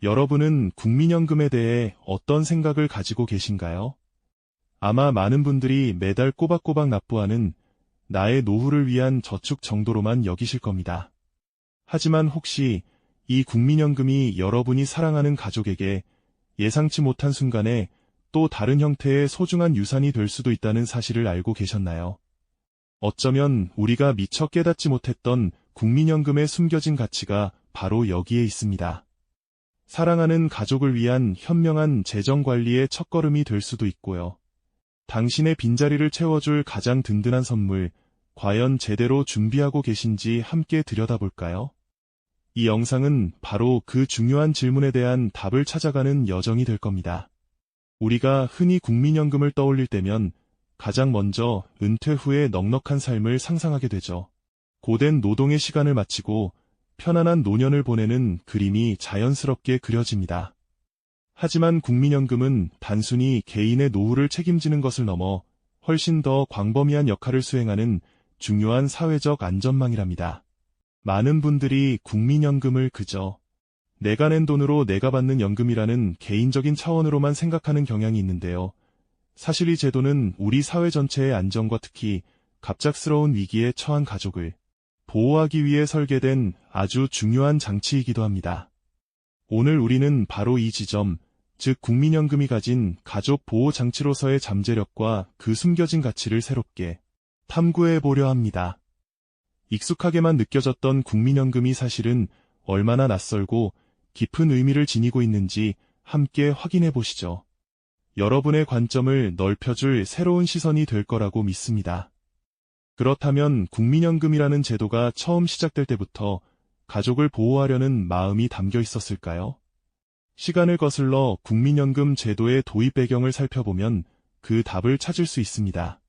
여러분은 국민연금에 대해 어떤 생각을 가지고 계신가요? 아마 많은 분들이 매달 꼬박꼬박 납부하는 나의 노후를 위한 저축 정도로만 여기실 겁니다. 하지만 혹시 이 국민연금이 여러분이 사랑하는 가족에게 예상치 못한 순간에 또 다른 형태의 소중한 유산이 될 수도 있다는 사실을 알고 계셨나요? 어쩌면 우리가 미처 깨닫지 못했던 국민연금의 숨겨진 가치가 바로 여기에 있습니다. 사랑하는 가족을 위한 현명한 재정 관리의 첫걸음이 될 수도 있고요. 당신의 빈자리를 채워줄 가장 든든한 선물, 과연 제대로 준비하고 계신지 함께 들여다볼까요? 이 영상은 바로 그 중요한 질문에 대한 답을 찾아가는 여정이 될 겁니다. 우리가 흔히 국민연금을 떠올릴 때면 가장 먼저 은퇴 후의 넉넉한 삶을 상상하게 되죠. 고된 노동의 시간을 마치고 편안한 노년을 보내는 그림이 자연스럽게 그려집니다. 하지만 국민연금은 단순히 개인의 노후를 책임지는 것을 넘어 훨씬 더 광범위한 역할을 수행하는 중요한 사회적 안전망이랍니다. 많은 분들이 국민연금을 그저 내가 낸 돈으로 내가 받는 연금이라는 개인적인 차원으로만 생각하는 경향이 있는데요. 사실 이 제도는 우리 사회 전체의 안정과 특히 갑작스러운 위기에 처한 가족을 보호하기 위해 설계된 아주 중요한 장치이기도 합니다. 오늘 우리는 바로 이 지점, 즉 국민연금이 가진 가족 보호 장치로서의 잠재력과 그 숨겨진 가치를 새롭게 탐구해 보려 합니다. 익숙하게만 느껴졌던 국민연금이 사실은 얼마나 낯설고 깊은 의미를 지니고 있는지 함께 확인해 보시죠. 여러분의 관점을 넓혀줄 새로운 시선이 될 거라고 믿습니다. 그렇다면 국민연금이라는 제도가 처음 시작될 때부터 가족을 보호하려는 마음이 담겨 있었을까요? 시간을 거슬러 국민연금 제도의 도입 배경을 살펴보면 그 답을 찾을 수 있습니다.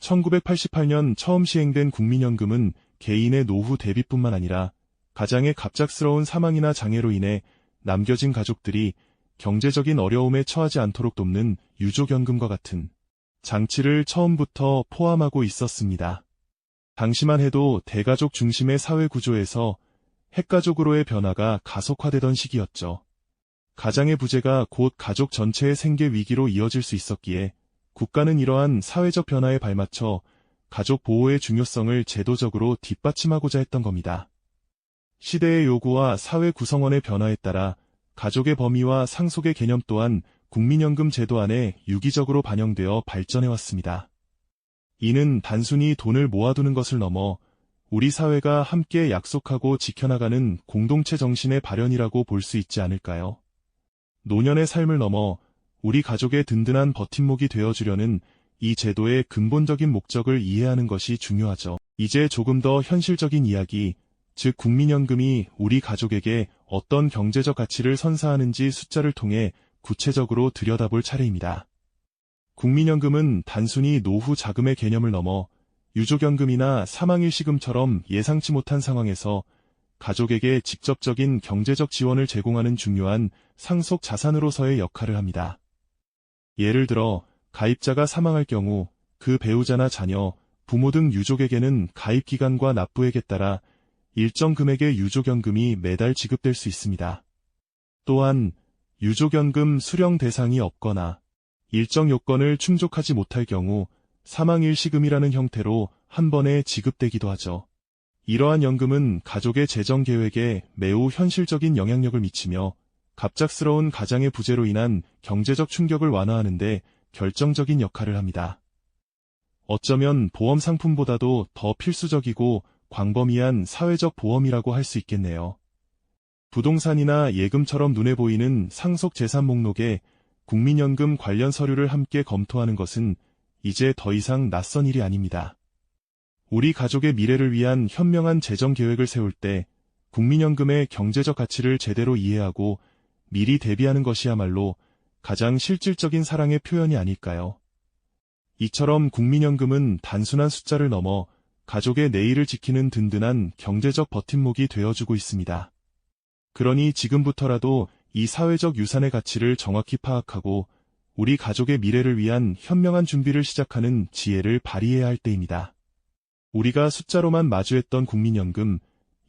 1988년 처음 시행된 국민연금은 개인의 노후 대비뿐만 아니라 가장의 갑작스러운 사망이나 장애로 인해 남겨진 가족들이 경제적인 어려움에 처하지 않도록 돕는 유족연금과 같은 장치를 처음부터 포함하고 있었습니다. 당시만 해도 대가족 중심의 사회 구조에서 핵가족으로의 변화가 가속화되던 시기였죠. 가장의 부재가 곧 가족 전체의 생계 위기로 이어질 수 있었기에 국가는 이러한 사회적 변화에 발맞춰 가족 보호의 중요성을 제도적으로 뒷받침하고자 했던 겁니다. 시대의 요구와 사회 구성원의 변화에 따라 가족의 범위와 상속의 개념 또한 국민연금 제도 안에 유기적으로 반영되어 발전해왔습니다. 이는 단순히 돈을 모아두는 것을 넘어 우리 사회가 함께 약속하고 지켜나가는 공동체 정신의 발현이라고 볼 수 있지 않을까요? 노년의 삶을 넘어 우리 가족의 든든한 버팀목이 되어주려는 이 제도의 근본적인 목적을 이해하는 것이 중요하죠. 이제 조금 더 현실적인 이야기, 즉 국민연금이 우리 가족에게 어떤 경제적 가치를 선사하는지 숫자를 통해 구체적으로 들여다볼 차례입니다. 국민연금은 단순히 노후 자금의 개념을 넘어 유족연금이나 사망일시금처럼 예상치 못한 상황에서 가족에게 직접적인 경제적 지원을 제공하는 중요한 상속 자산으로서의 역할을 합니다. 예를 들어 가입자가 사망할 경우 그 배우자나 자녀, 부모 등 유족에게는 가입 기간과 납부액에 따라 일정 금액의 유족연금이 매달 지급될 수 있습니다. 또한 유족연금 수령 대상이 없거나 일정 요건을 충족하지 못할 경우 사망일시금이라는 형태로 한 번에 지급되기도 하죠. 이러한 연금은 가족의 재정 계획에 매우 현실적인 영향력을 미치며 갑작스러운 가장의 부재로 인한 경제적 충격을 완화하는데 결정적인 역할을 합니다. 어쩌면 보험 상품보다도 더 필수적이고 광범위한 사회적 보험이라고 할 수 있겠네요. 부동산이나 예금처럼 눈에 보이는 상속 재산 목록에 국민연금 관련 서류를 함께 검토하는 것은 이제 더 이상 낯선 일이 아닙니다. 우리 가족의 미래를 위한 현명한 재정 계획을 세울 때 국민연금의 경제적 가치를 제대로 이해하고 미리 대비하는 것이야말로 가장 실질적인 사랑의 표현이 아닐까요? 이처럼 국민연금은 단순한 숫자를 넘어 가족의 내일을 지키는 든든한 경제적 버팀목이 되어주고 있습니다. 그러니 지금부터라도 이 사회적 유산의 가치를 정확히 파악하고 우리 가족의 미래를 위한 현명한 준비를 시작하는 지혜를 발휘해야 할 때입니다. 우리가 숫자로만 마주했던 국민연금,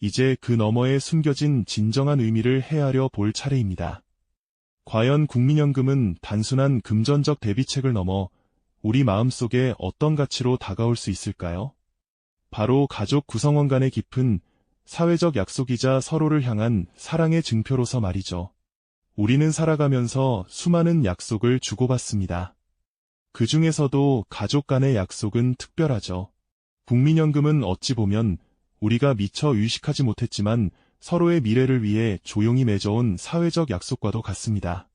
이제 그 너머에 숨겨진 진정한 의미를 헤아려 볼 차례입니다. 과연 국민연금은 단순한 금전적 대비책을 넘어 우리 마음속에 어떤 가치로 다가올 수 있을까요? 바로 가족 구성원 간의 깊은 사회적 약속이자 서로를 향한 사랑의 증표로서 말이죠. 우리는 살아가면서 수많은 약속을 주고받습니다. 그 중에서도 가족 간의 약속은 특별하죠. 국민연금은 어찌 보면 우리가 미처 의식하지 못했지만 서로의 미래를 위해 조용히 맺어온 사회적 약속과도 같습니다.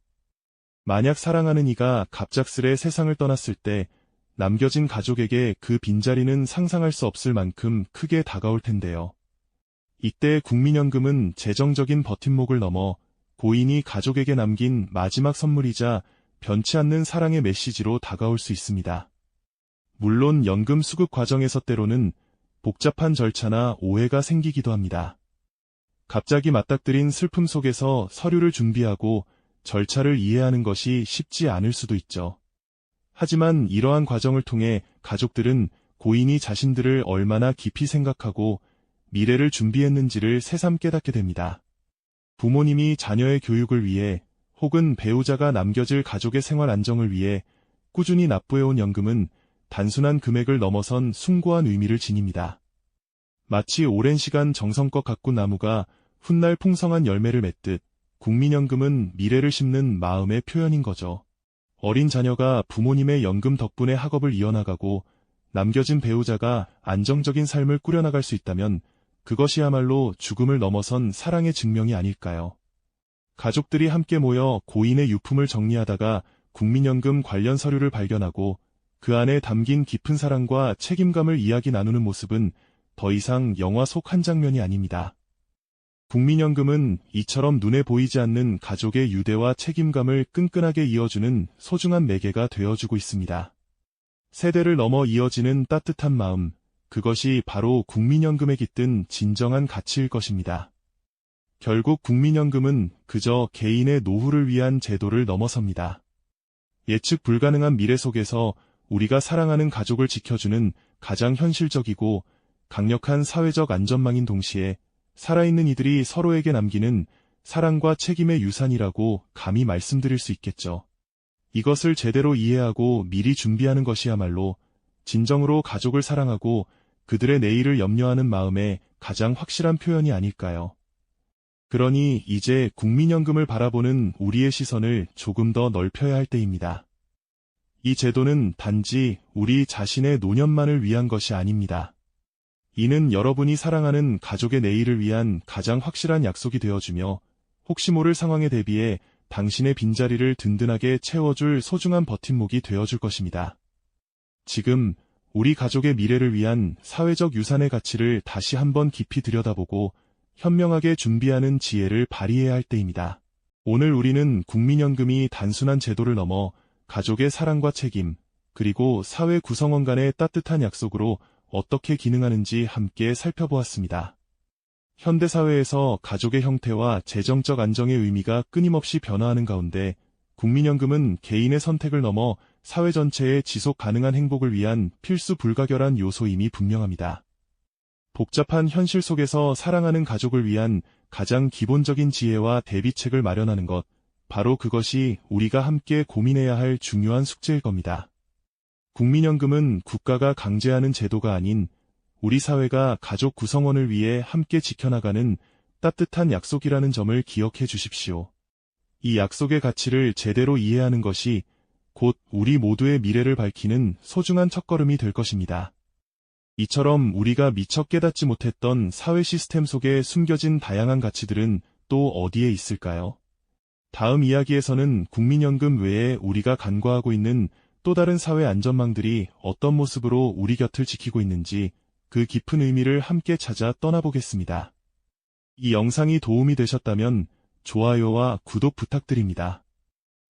만약 사랑하는 이가 갑작스레 세상을 떠났을 때 남겨진 가족에게 그 빈자리는 상상할 수 없을 만큼 크게 다가올 텐데요. 이때 국민연금은 재정적인 버팀목을 넘어 고인이 가족에게 남긴 마지막 선물이자 변치 않는 사랑의 메시지로 다가올 수 있습니다. 물론 연금 수급 과정에서 때로는 복잡한 절차나 오해가 생기기도 합니다. 갑자기 맞닥뜨린 슬픔 속에서 서류를 준비하고 절차를 이해하는 것이 쉽지 않을 수도 있죠. 하지만 이러한 과정을 통해 가족들은 고인이 자신들을 얼마나 깊이 생각하고 미래를 준비했는지를 새삼 깨닫게 됩니다. 부모님이 자녀의 교육을 위해 혹은 배우자가 남겨질 가족의 생활 안정을 위해 꾸준히 납부해온 연금은 단순한 금액을 넘어선 숭고한 의미를 지닙니다. 마치 오랜 시간 정성껏 가꾼 나무가 훗날 풍성한 열매를 맺듯 국민연금은 미래를 심는 마음의 표현인 거죠. 어린 자녀가 부모님의 연금 덕분에 학업을 이어나가고 남겨진 배우자가 안정적인 삶을 꾸려나갈 수 있다면 그것이야말로 죽음을 넘어선 사랑의 증명이 아닐까요? 가족들이 함께 모여 고인의 유품을 정리하다가 국민연금 관련 서류를 발견하고 그 안에 담긴 깊은 사랑과 책임감을 이야기 나누는 모습은 더 이상 영화 속 한 장면이 아닙니다. 국민연금은 이처럼 눈에 보이지 않는 가족의 유대와 책임감을 끈끈하게 이어주는 소중한 매개가 되어주고 있습니다. 세대를 넘어 이어지는 따뜻한 마음, 그것이 바로 국민연금에 깃든 진정한 가치일 것입니다. 결국 국민연금은 그저 개인의 노후를 위한 제도를 넘어섭니다. 예측 불가능한 미래 속에서 우리가 사랑하는 가족을 지켜주는 가장 현실적이고 강력한 사회적 안전망인 동시에 살아있는 이들이 서로에게 남기는 사랑과 책임의 유산이라고 감히 말씀드릴 수 있겠죠. 이것을 제대로 이해하고 미리 준비하는 것이야말로 진정으로 가족을 사랑하고 그들의 내일을 염려하는 마음의 가장 확실한 표현이 아닐까요? 그러니 이제 국민연금을 바라보는 우리의 시선을 조금 더 넓혀야 할 때입니다. 이 제도는 단지 우리 자신의 노년만을 위한 것이 아닙니다. 이는 여러분이 사랑하는 가족의 내일을 위한 가장 확실한 약속이 되어주며 혹시 모를 상황에 대비해 당신의 빈자리를 든든하게 채워줄 소중한 버팀목이 되어줄 것입니다. 지금 우리 가족의 미래를 위한 사회적 유산의 가치를 다시 한번 깊이 들여다보고 현명하게 준비하는 지혜를 발휘해야 할 때입니다. 오늘 우리는 국민연금이 단순한 제도를 넘어 가족의 사랑과 책임, 그리고 사회 구성원 간의 따뜻한 약속으로 어떻게 기능하는지 함께 살펴보았습니다. 현대사회에서 가족의 형태와 재정적 안정의 의미가 끊임없이 변화하는 가운데 국민연금은 개인의 선택을 넘어 사회 전체의 지속 가능한 행복을 위한 필수 불가결한 요소임이 분명합니다. 복잡한 현실 속에서 사랑하는 가족을 위한 가장 기본적인 지혜와 대비책을 마련하는 것, 바로 그것이 우리가 함께 고민해야 할 중요한 숙제일 겁니다. 국민연금은 국가가 강제하는 제도가 아닌 우리 사회가 가족 구성원을 위해 함께 지켜나가는 따뜻한 약속이라는 점을 기억해 주십시오. 이 약속의 가치를 제대로 이해하는 것이 곧 우리 모두의 미래를 밝히는 소중한 첫걸음이 될 것입니다. 이처럼 우리가 미처 깨닫지 못했던 사회 시스템 속에 숨겨진 다양한 가치들은 또 어디에 있을까요? 다음 이야기에서는 국민연금 외에 우리가 간과하고 있는 또 다른 사회 안전망들이 어떤 모습으로 우리 곁을 지키고 있는지 그 깊은 의미를 함께 찾아 떠나보겠습니다. 이 영상이 도움이 되셨다면 좋아요와 구독 부탁드립니다.